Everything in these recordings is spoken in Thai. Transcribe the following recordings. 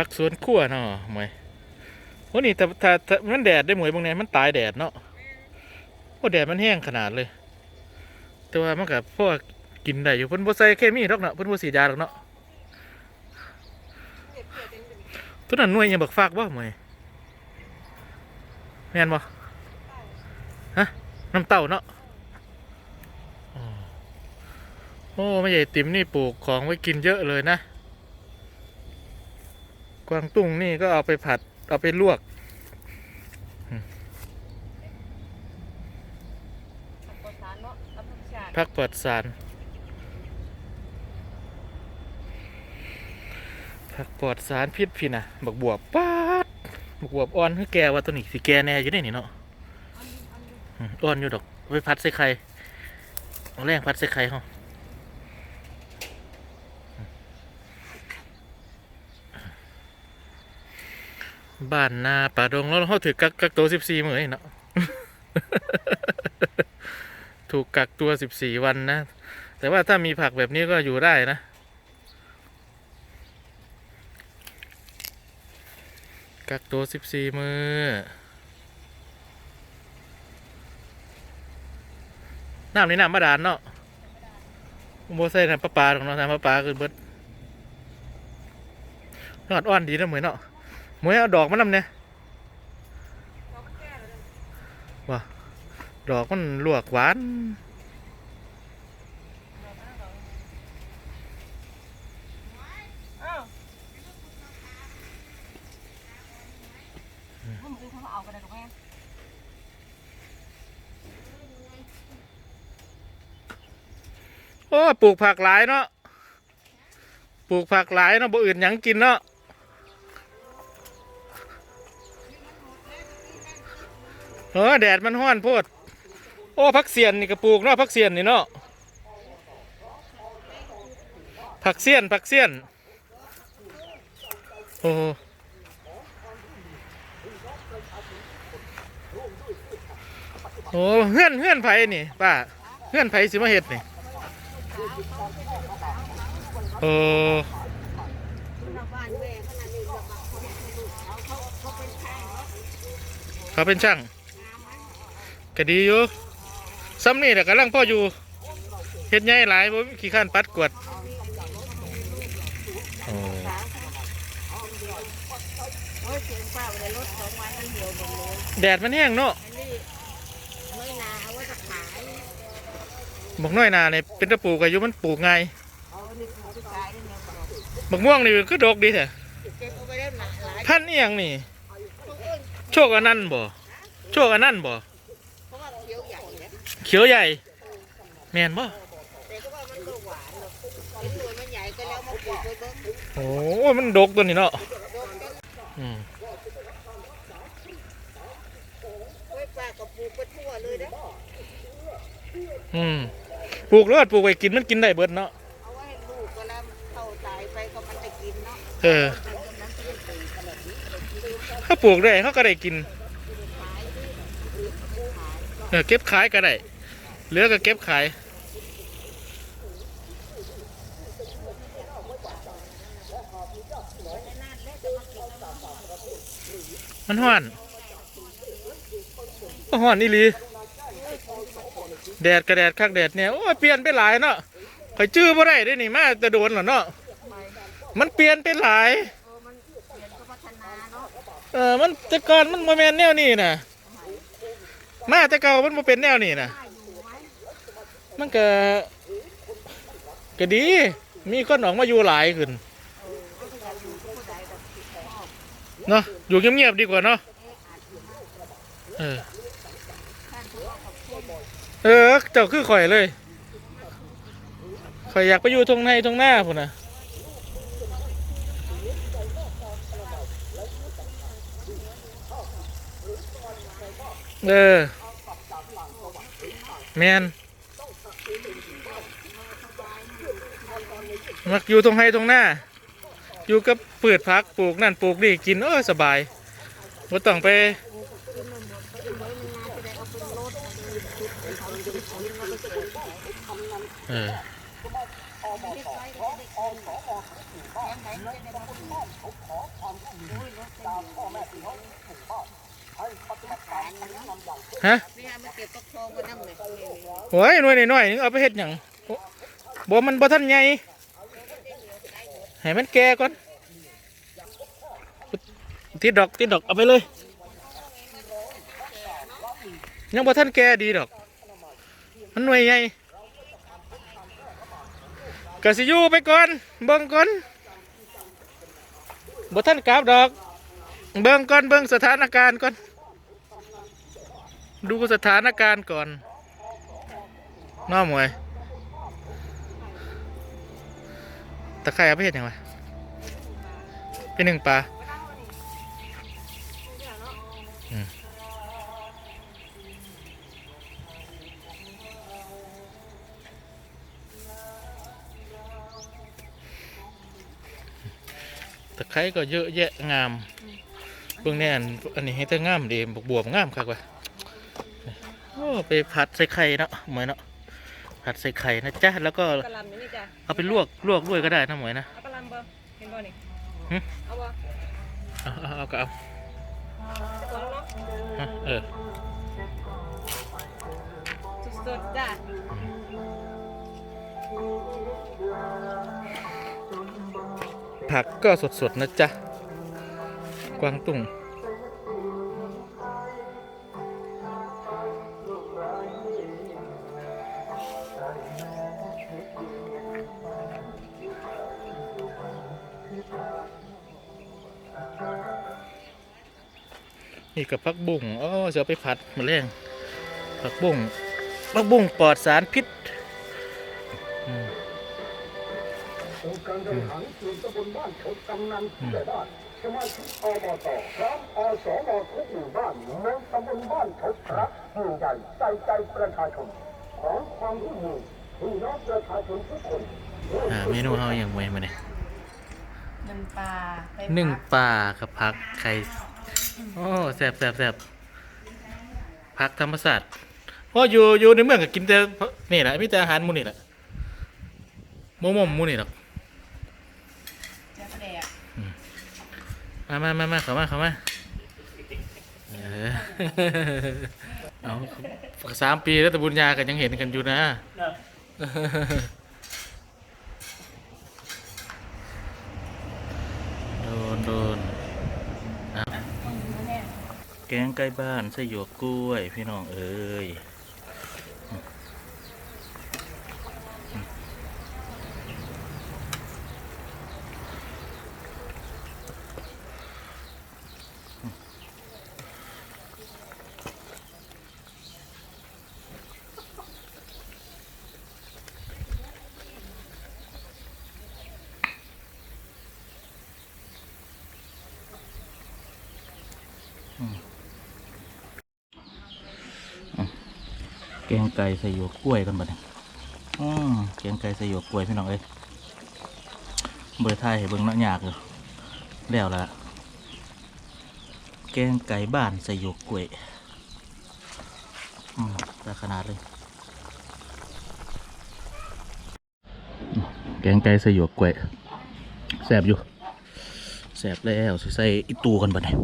ผักสวนครัวเนาะหมวยโอ้นี่แต่ถ้าถ้ามันแดดได้หมวยบางแนมันตายแดดเนาะโอ้แดดมันแห้งขนาดเลย แต่ว่ามันกับพวกกินได้อยู่เพิ่นบ่ใส่เคมีหรอกเนาะเพิ่นบ่สีดยาหรอกเนาะตัวนั้นหน่วยยังบักฟากบ่หมวยแม่นบ่ฮะน้ำเต้าเนาะอ๋อโอ้ไม่ใหญ่ติ๋มนี่ปลูกของไว้กินเยอะเลยนะ กวางตุ้งนี่ก็เอาไปผัดเอาไปลวกกดสารเนาะกับธรรมชาติพักปลอดสารพักปลอดสารพิษพี่นะบักบวบป๊าดบักบวบอ่อนคือแกว่าตัวนี้สิแกแน่อยู่ได้นี่เนาะอืมอ่อนอยู่ดอกเอาไปพัดใส่ไข่เอาแรงพัดใส่ไข่เขา บ้านนาป่าดงแล้วเขาถือกักกักตัวสิบสี่มื้อเนาะถูกกักตัวสิบสี่วันนะ แต่ว่าถ้ามีผักแบบนี้ก็อยู่ได้นะ กักตัวสิบสี่มือน้ำนี่น้ำบาดาลเนาะโมใส่น้ำประปลาตรงเนาะน้ำประปลาคือเบิดนอดอ้อนดีนะเหมือนเนาะ มือนเอาดอกมันนำเนี่ยเราดอกมันลวกหวานโอ้ปลูกผักหลายเนาะปลูกผักหลายเนาะบ่อื่นหยังกินเนาะ เออแดดมันห้อนโพดโอ้ผักเสียนนี่ก็ปลูกเนาะผักเสียนนี่เนาะผักเสียนผักเสียนโอ้โหโอ้เฮือนเฮือนไผนี่ป้าเฮือนไผสิมาเฮ็ดนี่โอ้เขาเป็นช่าง ก็ดีอยู่ซ้ำนี่แหละกำลังพ่ออยู่เห็ดใหญ่หลายผมขี้ข้านปัดกวดแดดมันแห้งเนาะบอกน้อยนาเนี่ยเป็นตะปูกันอยู่มันปลูกไงบักม่วงนี่ก็อดกดีแท้พันเอียงนี่ โชคอันนั่นบ่ โชคอันนั่นบ่ ขียวใหญ่ แมนบ่โอ้มันดกตัวนี้เนาะอืมไว้ป้าก็ปลูกไปทั่วเลยนะอืมปลูกแล้วปลูกไว้กินมันกินได้เบิดเนาะเอาไว้ลูกก็แล้วเข้าตายไปก็มันจะกินเนาะเออถ้าปลูกได้เขาก็ได้กิน เออเก็บขายก็ได้ เหลือก็เก็บขายมันห้อนห้อนอีหลีแดดกระแดดคักแดดเนี่ยโอ้ยเปลี่ยนไปหลายเนาะข่อยจื้อบ่ได้ด้นี่มาจะโดนเหรอเนาะมันเปลี่ยนไปหลายเออมันเปลี่ยนก็พัฒนาเนาะเอมันแต่ก่อนมันโมเมนแนวนี้นะมาแต่เก่ามันโมเป็นแนวนี้นะได้อยู่ไหม มันก็ก็ดี มีคนออกมาอยู่หลายขึ้นเนาะอยู่เงียบๆดีกว่าเนาะเออท่านผู้ว่าขอบคุณเออเจ้าคือข่อยเลยข่อยอยากไปอยู่ตรงในตรงหน้าพุ่นนะเออแมน มักอยู่ตรงไห้ตรงหน้า อยู่กับพืชพักปลูกนั่นปลูกนี่กินเออสบายไม่ต้องไปกินมันหมดไปเลยมันงานจะเอาเป็นรถเอาเป็นชุดเป็นเขาเป็นชุดแล้วก็เก็บขายเออเก็บไว้ก็จะได้กินแถมไหนก็จะได้มากินฮะนี่ฮะมันเก็บตกทองมานั่งเลยนี่โอ้ยหน่วยน้อยๆนึงเอาไปเฮ็ดหยังบ่มันบ่ทันใหญ่ ให้มันแก่ก่อนติดดอกติดดอกเอาไปเลย ยังบ่ทันแก่ดีดอก มันหน่วยใหญ่ก็สิยู่ไปก่อน เบิ่งก่อนบ่ทันกลับดอก เบิ่งก่อนเบิ่งสถานการณ์ก่อน ดูสถานการณ์ก่อนน้อมวย ตะไคร้เอาไปเห็นยังไงเป็นหนึ่งปลาอืมตะไคร้ก็เยอะแยะงามเบื้องแน่นอันนี้ให้แต่งามดีบวบบวบงามคักว่ะโอ้ไปผัดใส่ไข่เนาะเหมือนเนาะ ผัดใส่ไข่นะจ๊ะแล้วก็กะหล่ำอยู่นี่จ้ะเอาไปลวกลวกด้วยก็ได้นะหมวยนะเอากะหล่ำบ่เห็นบ่นี่หึเอาบ่เอาเอาเอาก็เอาสองเนาะฮะเออสดๆจ้ะผักก็สดๆนะจ๊ะกวางตุ้ง นี่กับผักบุ้งอ๋อจะเอาไปผัดมาแรงผักบุ้งผักบุ้งปลอดสารพิษอืมองค์การบริหารส่วนตำบลบ้านชนกำนันผู้ใหญ่บ้านสมาชิกอบตพร้อมอสมทุกหมู่บ้านในตำบลบ้านชนพระหมู่ใหญ่ใส่ใจประชาชนขอความร่วมมือพี่น้องประชาชนทุกคนอ่าเมนูเฮาอย่างไวมาเนี่ยหนึ่งปลาไปหนึ่งปลากับผักไข่ โอ้แซ่บแซ่บแซ่บผักธรรมศาสตร์เพราะอยู่อยู่ในเมืองก็กินแต่นี่แหละมีแต่อาหารหมูนี่แหละโมโมมหมูนี่หรอกเจ้าแดกมามามามาเข้ามาเข้ามาเออเอาสามปีแล้วแต่บุญญากันยังเห็นกันอยู่นะ โดนโดนเอา แกงใกล้บ้านใส่หยวกกล้วย พี่น้องเอ้ย แกงไก่ใส่หยวกกล้วยกันบัดนี้อืมแกงไก่ใส่หยวกกล้วยพี่น้องเอ้ยเบอร์ไทยให้เบิ่งเนาะยากอยู่แล้วละแกงไก่บ้านใส่หยวกกล้วยอืมตาขนาดเลย แกงไก่ใส่หยวกกล้วยแซ่บอยู่แซ่บแล้วใส่อีตูกันบัดนี้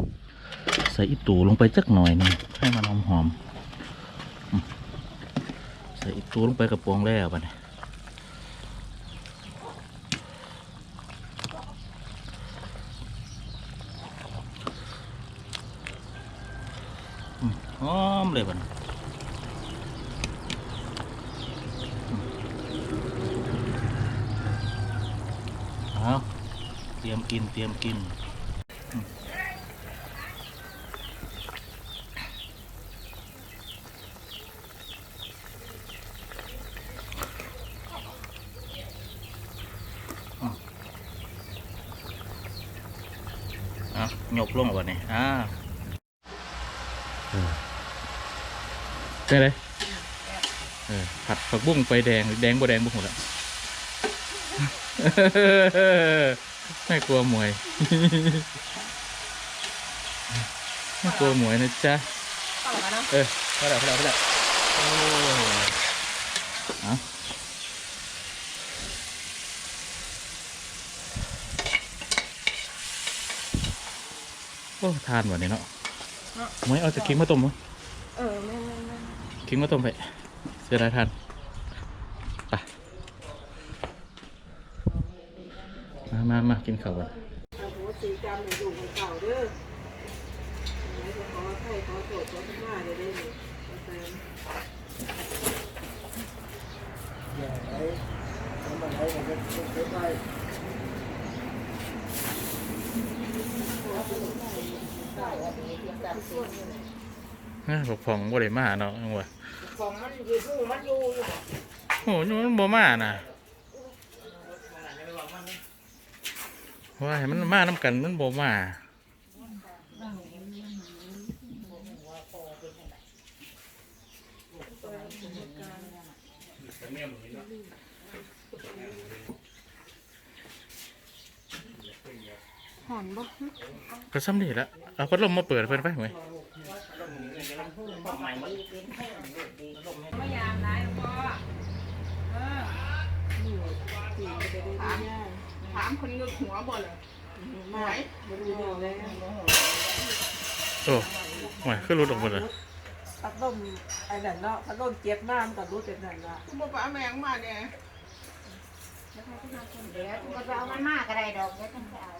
ใส่อีตูลงไปจักหน่อยนึงให้มันหอมหอมๆอืม ใส่อีตูลงไปกระปองแล้วบัดนี้อืมหอมเลยบัดนี้เอาเตรียมกินเตรียมกิน อะ ยกลงก่อนนี่อ่าได้เลยเออผัดผักบุ้งไฟแดงแดงบ่แดงบ่หมดละไม่กลัวหมวยไม่กลัวหมวยนะจ๊ะต่อกันเนาะเออพอแล้วพอแล้วพอแล้วโอ้เอา อ้ทานวันนี้เนาะไม่เอาจะกิ้งมาต้มมั้งเออแม่แม่แม่กิ้งมาต้มไปเสียดายทานไปมามามากินข้าวกันโอ้โหสีจำอยู่ของเก่าเด้อขอให้ขอโทษขอมาเด้อเด้อนะบอกฟองบ่ได้มาเนาะจังหวะของมันอยู่ผู้มันอยู่อยู่โอ้ยมันบ่มาน่ะว่าให้มันมาน้ำกันมันบ่มา หอนบ่ก็ซ้ำนี่ละเอาพัดลมมาเปิดเพิ่นไปไหมไม่ยามได้พ่อเออถามถามคนเงือกหัวบ่เลยไม่บ่รู้เรื่องเลยโอ้หวยขึ้นรถออกมดเลยพัดลมไอ้นั่นเนาะพัดลมเจ็บน้ำกับรู้เจ็บนั่นละคุณบ่ป้าแมงมาเนี่ยเดี๋ยวก็จะเอามันมากก็ได้ดอกเดี๋ยวต้องไปเอา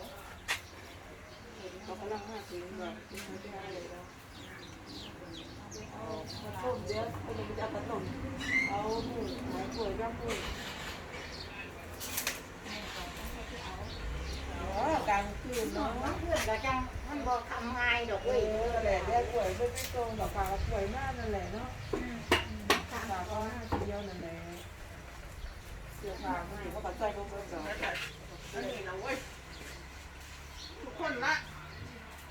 เขากำลังมาถึงแบบพัดลมเดี๋ยวเขาจะเอาพัดลมเอาหมูหมูป่วยย่างหมูอ๋อกลางคืนน้อเนาะงเพื่อนก็จังมันบอกทำง่ายดอกเอเว้ยอแหละเรียกป่วยไม่ไม่ตรงดอกฟ้าป่วยมากนั่นแหละเนาะฟ้าก็ห้าทีเดียวนั่นแหละเสื้อผ้าไม่เขาปัดใจเขาเพิ่มดอกอันนี้เราเว้ยทุกคนละ